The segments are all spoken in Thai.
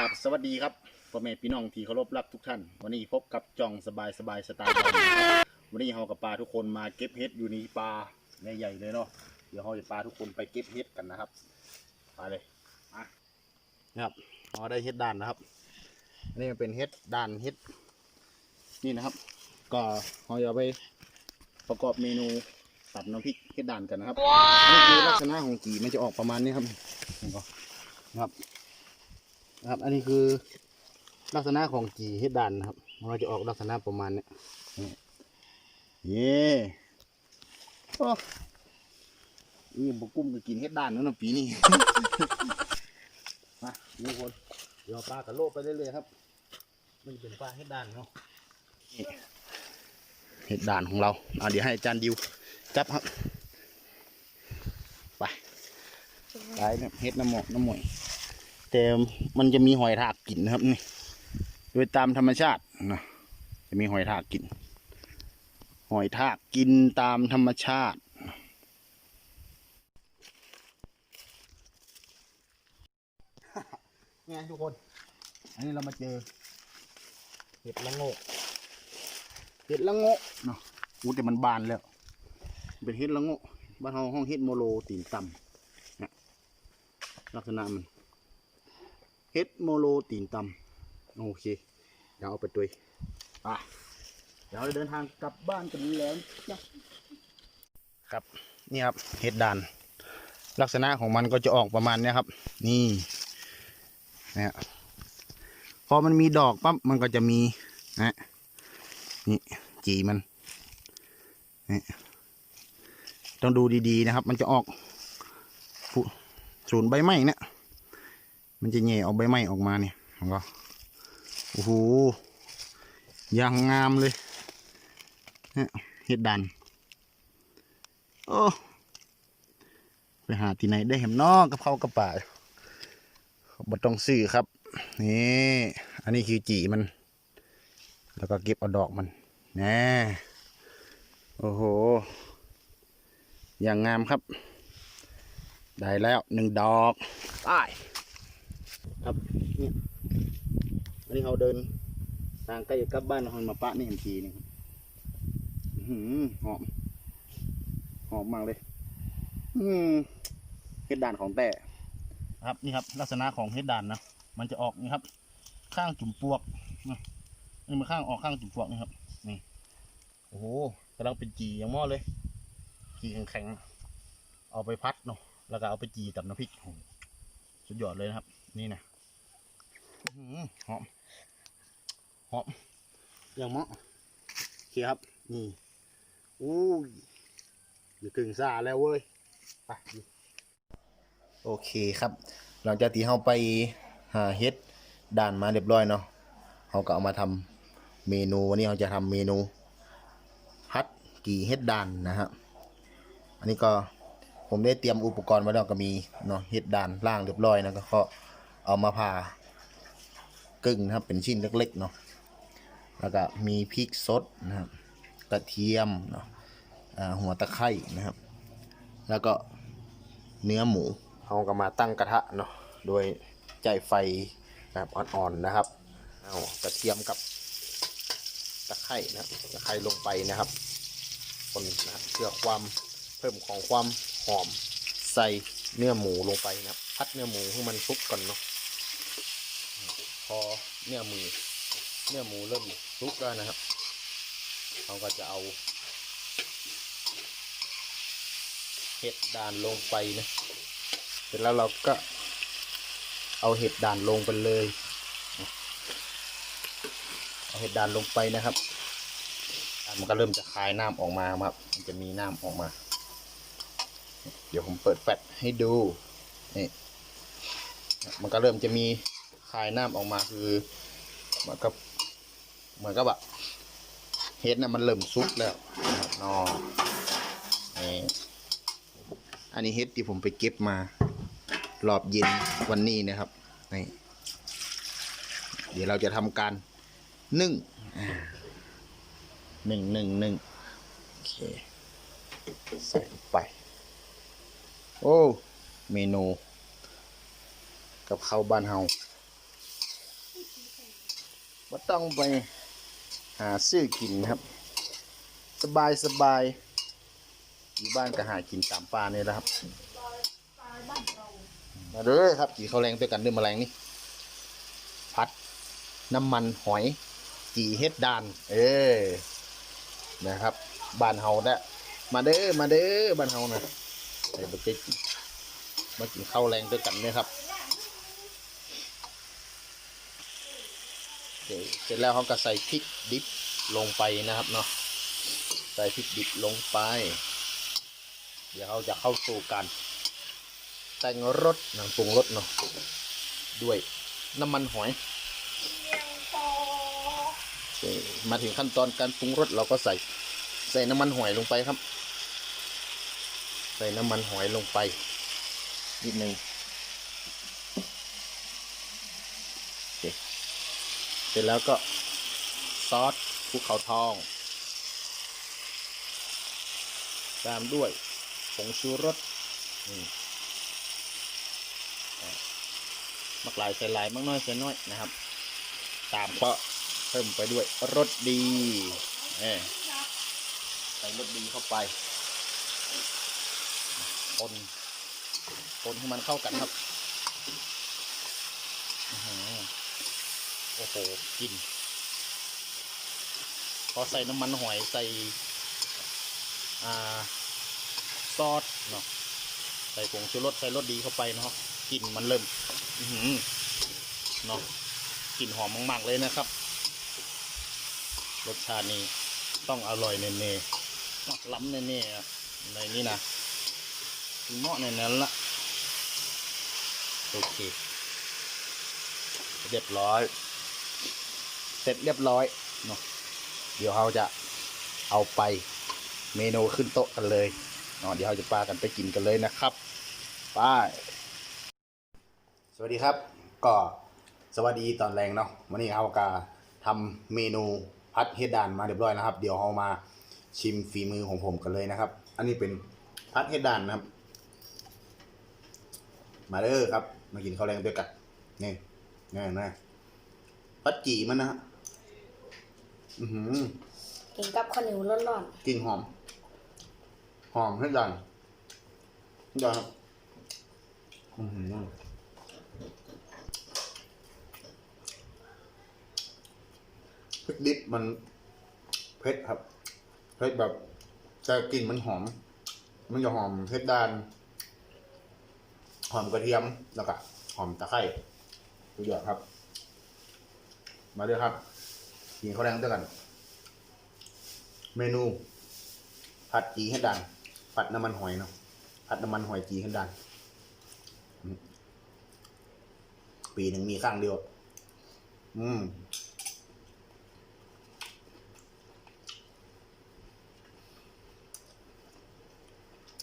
ราบสวัสดีครับพ่อแม่พี่น้องที่เคารพรักทุกท่าน วันนี้พบกับจองสบายสบายสไตล์เรานะครับวันนี้เรากับปลาทุกคนมาเก็บเห็ดอยู่ในปลาใหญ่ๆเลยเนาะเดี๋ยวเราจะปลาทุกคนไปเก็บเห็ดกันนะครับไปเลยมานะครับเราได้เห็ดด่านนะครับอันนี้มันเป็นเห็ดด่านเห็ดนี่นะครับ ก็เราจะเอาไปประกอบเมนูตัดน้ำพริกเห็ดด่านกันนะครับนี่คือลักษณะของกีมันจะออกประมาณนี้ครับนี่ก็นะครับนะ ครับ อันนี้คือลักษณะของจีเฮ็ดดันนะครับมันก็จะออกลักษณะประมาณเนี้ยนี่เย่โอ้นี่บุกุ้มก็กินเฮ็ดดันนั่นนะปีนี้ มาทุกคนเดี๋ยวปลากระโลกไปเรื่อยๆครับ มันเป็นปลาเฮ็ดดันเนาะเฮ็ดดันของเราเอาเดี๋ยวให้อาจารย์ดิวจับครับ ไปไปเนี่ยเฮ็ดน้ำหมอกน้ำหมวย แต่มันจะมีหอยทากกินนะครับนี่โดยตามธรรมชาตินะจะมีหอยทากกิน หอยทากกินตามธรรมชาติไงทุกคน อันนี้เรามาเจอ เห็ดละโงก เห็ดละโงกเนาะอู้แต่มันบานแล้ว เป็นเห็ดละโงกบ้านเราห้องเห็ดโมโลตีนต่ำเนี่ยลักษณะมัน เฮ็ดโมโลตีนตำโอเค เดี๋ยวเอาไปตุยอะเดี๋ยวเราเดินทางกลับบ้านกันแล้วนะครับ นี่ครับเฮ็ดด่าน ลักษณะของมันก็จะออกประมาณเนี้ยครับ นี่นะฮะพอมันมีดอกปั๊บมันก็จะมีนะนี่จีมันนี่ต้องดูดีๆนะครับ มันจะออกผุศูนย์ใบไม้เนี่ย มันจะแง่ออกใบไม้ออกมาเนี่ยของก็โอ้โหอย่างงามเลยเนี่ยเห็ดดันโอ้ไปหาที่ไหนได้เห็มนอกกับเขากับป่าบต้องซื้อครับ นี่อันนี้คือจีมัน แล้วก็เก็บเอาดอกมันแน่โอ้โห อย่างงามครับ ได้แล้วหนึ่งดอกไป ครับเนี่ยอันนี้เขาเดินทางใกล้กลับบ้านเรามาปะนี่เห็นทีนี่หือหอม หอมมากเลย อืมเห็ดด่านของแต่ครับนี่ครับ ลักษณะของเห็ดด่านนะมันจะออกนี่ครับ ข้างจุ่มปวกนี่มันข้างออกข้างจุ่มปวกนี่ครับนี่โอ้โหกำลังเป็นจีอย่างหม้อเลยจีแข็งๆเอาไปพัดเนาะแล้วก็เอาไปจีกับน้ำพริกสุดยอดเลยนะครับ นี่นะอื้อหือหอม หอมอย่างเหมาะโอเคครับ นี่อู้ยอยู่กึ่งซาแล้วเว้ย ไปดูโอเคครับ หลังจากที่เราไปหาเฮ็ดด่านมาเรียบร้อยเนาะเราก็เอามาทำเมนูวันนี้เราจะทำเมนูฮัดกี่เฮ็ดด่านนะฮะ อันนี้ก็ผมได้เตรียมอุปกรณ์ไว้แล้วก็มีเนาะเฮ็ดด่านล่างเรียบร้อยนะก็ เอามาผ่ากึ่งนะครับ เป็นชิ้นเล็กๆเนาะแล้วก็มีพริกสดนะครับกระเทียมเนาะหัวตะไคร่นะครับ แล้วก็เนื้อหมูเอาก็มาตั้งกระทะเนาะโดยใจไฟแบบอ่อนๆนะครับเอากระเทียมกับตะไคร่นะครับตะไคร่ลงไปนะครับคนนะเพื่อความเพิ่มของความหอมใส่เนื้อหมูลงไปนะครับพัดเนื้อหมูให้มันสุกก่อนเนาะ อเนื้อหมูเนื้อหมูเริ่มสุกแล้วนะครับ เราก็จะเอาเห็ดด่านลงไปนะ เสร็จแล้วเราก็เอาเห็ดด่านลงไปเลย เอาเห็ดด่านลงไปนะครับ มันก็เริ่มจะคายน้ำออกมาครับ มันจะมีน้ำออกมา เดี๋ยวผมเปิดแฟลชให้ดู นี่ มันก็เริ่มจะมี คายน้ำออกมาคือเหมือนกับเหมือนกับแบบเห็ดน่ะมันเริ่มซุกแล้วนะครับนอนี่อันนี้เห็ดที่ผมไปเก็บมารอบเย็นวันนี้นะครับนี่เดี๋ยวเราจะทำการนึ่งหนึ่งหนึ่งหนึ่งโอเคใส่ไป โอ้ เมนู กับข้าวบ้านเฮา ว่าต้องไปหาซื้อกินครับ สบายสบายอยู่บ้านก็หากินตามป่านี่แหละครับ มาเด้อครับกี่ข้าวแรงด้วยกันด้วยแมลงนี่พัดน้ำมันหอยจีเฮ็ดดาน เออนะครับบ้านเฮาได้มาเด้อมาเด้อบ้านเฮานะไอ้บุกกิมากินข้าวแรงด้วยกันเนี่ยครับโอ เสร็จแล้วเขาก็ใส่พริกดิบลงไปนะครับเนาะใส่พริกดิบลงไป เดี๋ยวเราจะเข้าสู่การแต่งรสหนังปรุงรสเนาะด้วยน้ำมันหอยมาถึงขั้นตอนการปรุงรสเราก็ใส่ใส่น้ำมันหอยลงไปครับ ใส่น้ำมันหอยลงไปนิดนึงโอเค เสร็จแล้วก็ซอสภูเขาทอง ตามด้วยผงชูรสอืมมักหลายใส่หลายมักน้อยใส่น้อยนะครับ ตามก็เพิ่มไปด้วยรสดีเออใส่รสดีเข้าไปคนคนให้มันเข้ากันครับอื้อหือ โอ้โหกลินพอใส่น้ำมันหอยใส่อ่าซอสเนาะใส่ผงชูรสใส่รสดีเข้าไปเนาะกลิ่นมันเริ่มเนาะกลิ่นหอมมาก ๆ เลยนะครับ รสชาตินี้ต้องอร่อยแน่ๆล้ำแน่ๆอะในนี้นะถึงเหมาะในนั้นละโอเค เรียบร้อย เสร็จเรียบร้อยเนาะเดี๋ยวเราจะเอาไปเมนูขึ้นโต๊ะกันเลยเนาะเดี๋ยวเราจะปากันไปกินกันเลยนะครับไป้าสวัสดีครับ ก็สวัสดีตอนแรงเนาะวันนี้เราก็ทำเมนูพัดเฮดดานมาเรียบร้อยนะครับ เดี๋ยวเรามาชิมฝีมือของผมกันเลยนะครับ อันนี้เป็นพัดเฮดดานนะครับ มาเด้อครับ มากินข้าวแรงด้วยกันนี่นี่นะพัดจีมันนะฮะ อือหือกินกับข้าวเหนียวร้อนกลิ่นหอม หอมเฮดดานเฮดดานครับอือหือพริกดิบมันเผ็ดครับเผ็ดแบบแต่กลิ่นมันหอม มันจะหอมเผ็ดด้าน หอมกระเทียมแล้วก็หอมตะไคร้สุดยอดครับ มาด้วยครับ กินข้าวแดงด้วยกัน เมนู ผัดจีให้ดันผัดน้ำมันหอยเนาะผัดน้ำมันหอยจีให้ดันอืมปีหนึ่งมีครั้งเดียว อืม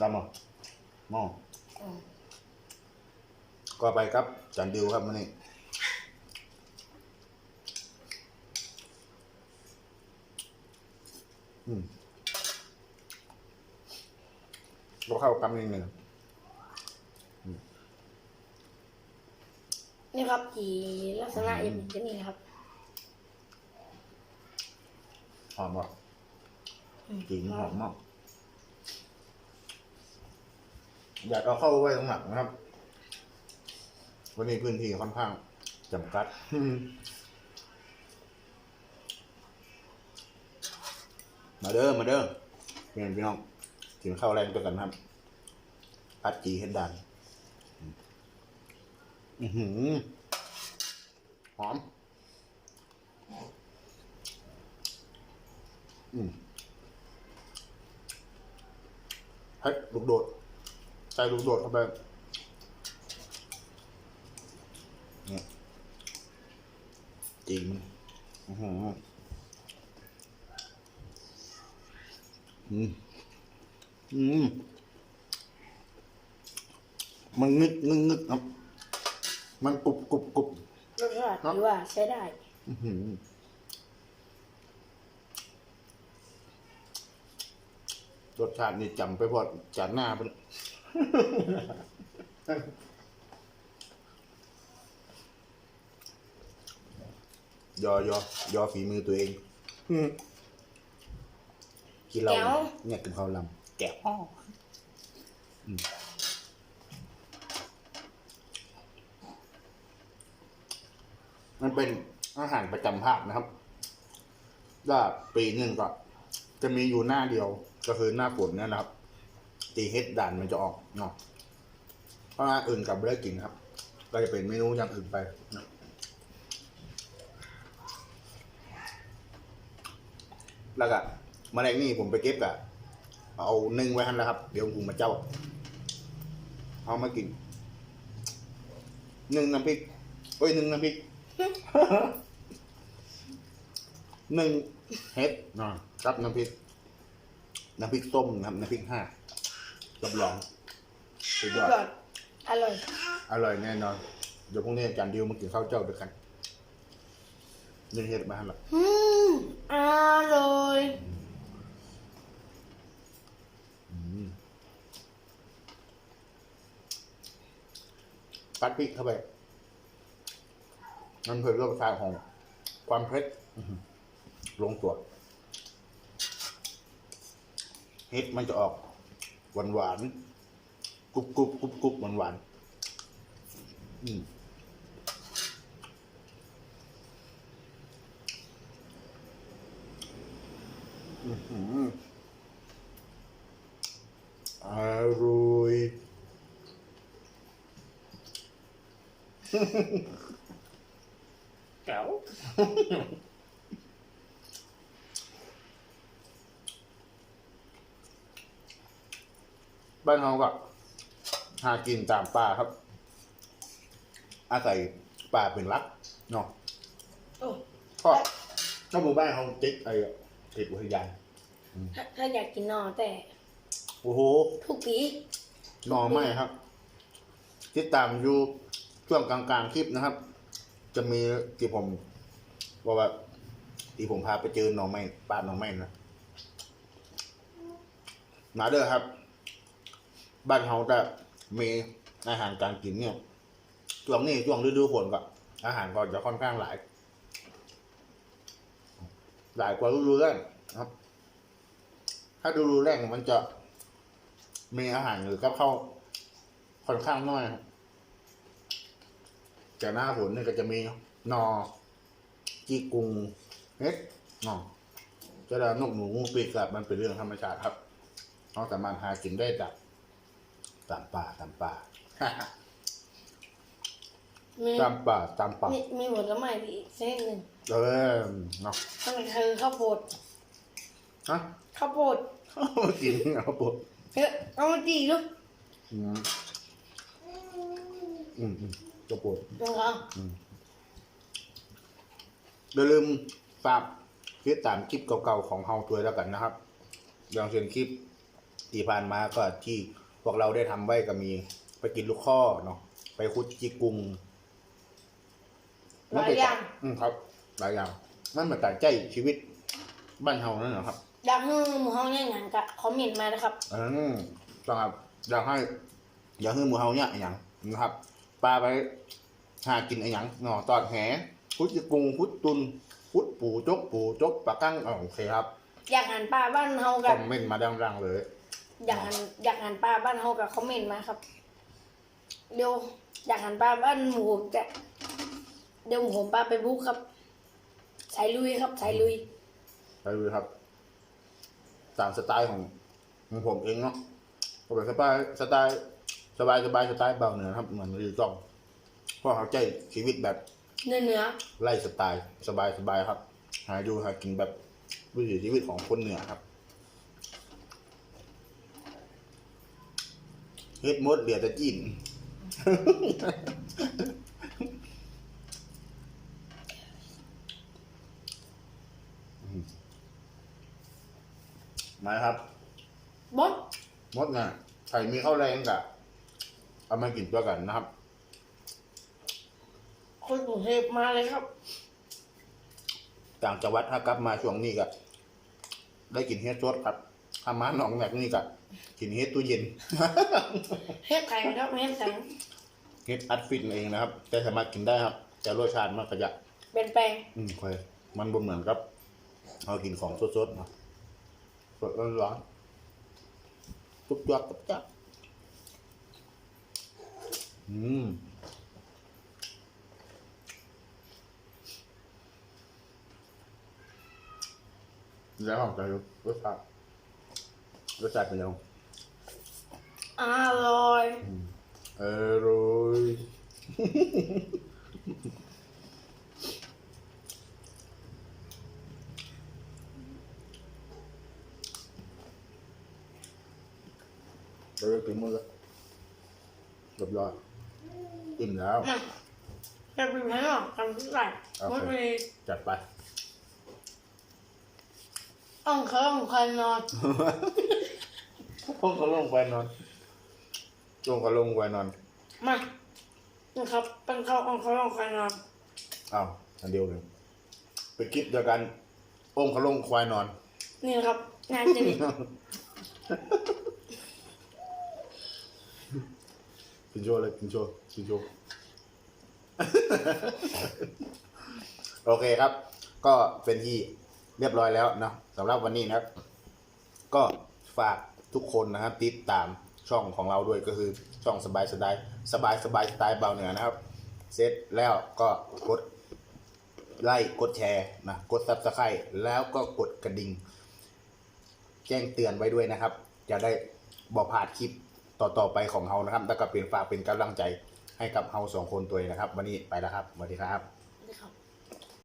ลำเหรอหม้อๆอืมก็ไปครับจันดิวครับมันนี่ อืมก็เข้ากำนิดหนึ่งนี่ครับจีลักษณะอย่างนี้จะนี่ครับ หอมป่ะอืมกลิ่นหอมมากอยากเอาเข้าไว้ตรงหลังนะครับ วันนี้พื้นที่ค่อนข้างจำกัด มาเด้อมาเด้อเพื่อนพี่น้องกินข้าวแรงด้วยกันครับพัดจีเห็ดดันอือหือหอม อืมให้ลูกโดดใส่ลูกโดดเข้าไปเนี่ยจริงอือหือ อืมอืมมันงึกงึกงึกครับ มันกรุบกรุบกรุบ รสชาติถือว่าใช้ได้ อื้อหือรสชาตินี่จำไปพอดจากหน้าไปเลยยอยอยอฝีมือตัวเอง อืม กินเราแก้ว เนี่ยกินข้าวลำแก้วอ้ออืมมันเป็นอาหารประจำภาคนะครับว่าปีหนึ่งก็ จะมีอยู่หน้าเดียว ก็คือหน้าฝนเนี่ยนะครับ ตีเฮ็ดด่านมันจะออกเนาะเพราะว่าอื่นกับไม่ได้กินครับ ก็จะเป็นเมนูอย่างอื่นไปนะแล้วก็ แมลงนี่ผมไปเก็บกะเอานึ่งไว้ทันแล้วครับ เดี๋ยวผมมาเจ้า เอามากินนึ่งน้ำพริกเอ้ยนึ่งน้ำพริกหนึ่งเฮ็ดเนาะรับน้ำพริกน้ำพริกส้มนะครับน้ำพริกห้ารับรองสุดยอดก่อนอร่อย อร่อยแน่นอน เดี๋ยวพรุ่งนี้อาจารย์ดิวมากินข้าวเจ้าด้วยกันเรื่องเฮ็ดมาให้หรออืมอร่อย ปัดพริกเข้าไป มันเพิ่มรสชาติของความเผ็ดลงตัวเห็ดมันจะออกหวานหวานกรุบกรุบกรุบกรุบหวานหวานอืมอื้อหืออร่อย แก้วบ้านเราก็หากินตามป่าครับ อาศัยป่าเป็นหลักเนาะโอ้ก็ถ้าหมู่บ้านเขาติดไอ้ติดอุทยานถ้าถ้าอยากกินหนอแต่ โอ้โห ทุกปี หน่อไม้ครับ ติดตามอยู่ ช่วงกลางๆคลิปนะครับ จะมีที่ผมบอกว่าที่ผมพาไปเจอหน่อไม้ป่าหน่อไม้นะมาเด้อครับ บ้านเขาจะมีอาหารการกินเนี่ยช่วงนี้ช่วงฤดูฝนก็อาหารก็จะค่อนข้างหลาย หลายกว่าฤดูแล้งครับ ถ้าฤดูแล้งมันจะมีอาหารหรือกับข้าวค่อนข้างน้อยครับ แต่หน้าฝนเนี่ยก็จะมีหนอจีกุงเฮ็ดหนอจะได้นกหนูงูปีกกับมันเป็นเรื่องธรรมชาติครับเราสามารถหากินได้จากตามป่าตามป่ามีตามป่าตามป่ามีมีผลไม้อีกชนิดหนึ่งเออเนาะนั่นคือข้าวโพดฮะข้าวโพดกินเอาปวดเฮ้ยเอามาจีดูอืมอืม อืมจะปวดนะครับอย่าลืมฝากติดตามคลิปเก่าๆของเฮาด้วยแล้วกันนะครับ อย่างเช่นคลิปที่ผ่านมาก็ที่พวกเราได้ทำไว้ก็มี ไปกินลูกข้อเนาะไปคุดจีกุงหลายอย่างอืมครับหลายอย่างนั่นเหมือนการใจชีวิตบ้านเฮานั่นแหละครับ อยากให้หมูเฮาเนี่ยหนังกับคอมเมนต์มานะครับ อืมต้องครับอยากให้อยากให้หมูเฮาเนี่ยอหย่างนะครับ ปลาไปหากินอหย่างหน่อตอดแหพุดจีกุงพุดตุนพุดปูจกปูจกปลากั้งอ๋อโอเคครับ อยากหันปลาบ้านเฮาคกัอบ มเมนต์มาดังๆเลย อยากหันอยากหันปลาบ้านเฮากับคอมเมนต์มาครับ เดี๋ยวอยากหันปลาบ้านหมูผมจะเดี๋ยวผมปลาไปบุกครับ สายลุยครับ สายลุย ไปดูครับ ตามสไตล์ของของผมเองเนาะผมเป็นสไตล์สไตล์ สบายสบายสไตล์เบาเหนือครับเหมือนรีต้องเพราะเขาใจชีวิตแบบเนื้อเนื้อไล่สไตล์สบายสบายครับ หาดูหากินแบบวิถีชีวิตของคนเหนือครับเฮ็ดมดเหลือแต่จีนมาครับบดมดน่ะใครมีข้าวแรงกะ เอามากินตัวกันนะครับ คนกรุงเทพมาเลยครับ ต่างจังหวัดถ้ากลับมาช่วงนี้ก็ได้กินเฮ็ดสดครับถ้ามาหนองแบบนี้ก็กินเฮ็ดตู้เย็น เฮ็ดแข็งครับเฮ็ดแข็งเฮ็ดอัดฟินเองนะครับ แต่สามารถกินได้ครับ แต่รสชาติมันก็จะเปลี่ยนแปลงอืมค่อยมันบ่เหมือนกับเอากินของสดๆเนาะสดร้อนๆจุบจับจุบจับ อืมแล้วของใจรสชาติรสชาติเป็นยังไงอร่อย อร่อยเดี๋ยวกินมือแล้วเรียบร้อย อิ่มแล้วมาจะเป็นไงอะทำที่ไหนโอเคไม่มีจัดไป อ่องเคยอ่องใครนอนห้องก็ลงไปนอนลงก็ลงไปนอนมานะครับเป็นข้าวอ่องเคยอ่องใครนอนอ้าวอันเดียวเลยไปคิดเดียวกันองค์เขาลงควายนอน นี่นะครับงานจะนี่กินโชว์เลยกินโชว์ กิโชว์โอเคครับ ก็เป็นที่เรียบร้อยแล้วเนาะสำหรับวันนี้นะครับ ก็ฝากทุกคนนะครับ ติดตามช่องของเราด้วยก็คือช่องสบายสบายสบายสบายสไตล์เบาเหนือนะครับ เสร็จแล้วก็กดไลค์กดแชร์นะกดซับสไครต์แล้วก็กดกระดิ่งแจ้งเตือนไว้ด้วยนะครับ จะได้บอกพลาดคลิปต่อๆไปของเฮานะครับแล้วก็เป็นฝากเป็นกำลังใจ ให้กับเฮาสองคนตัวเองนะครับ วันนี้ไปแล้วครับสวัสดีครับ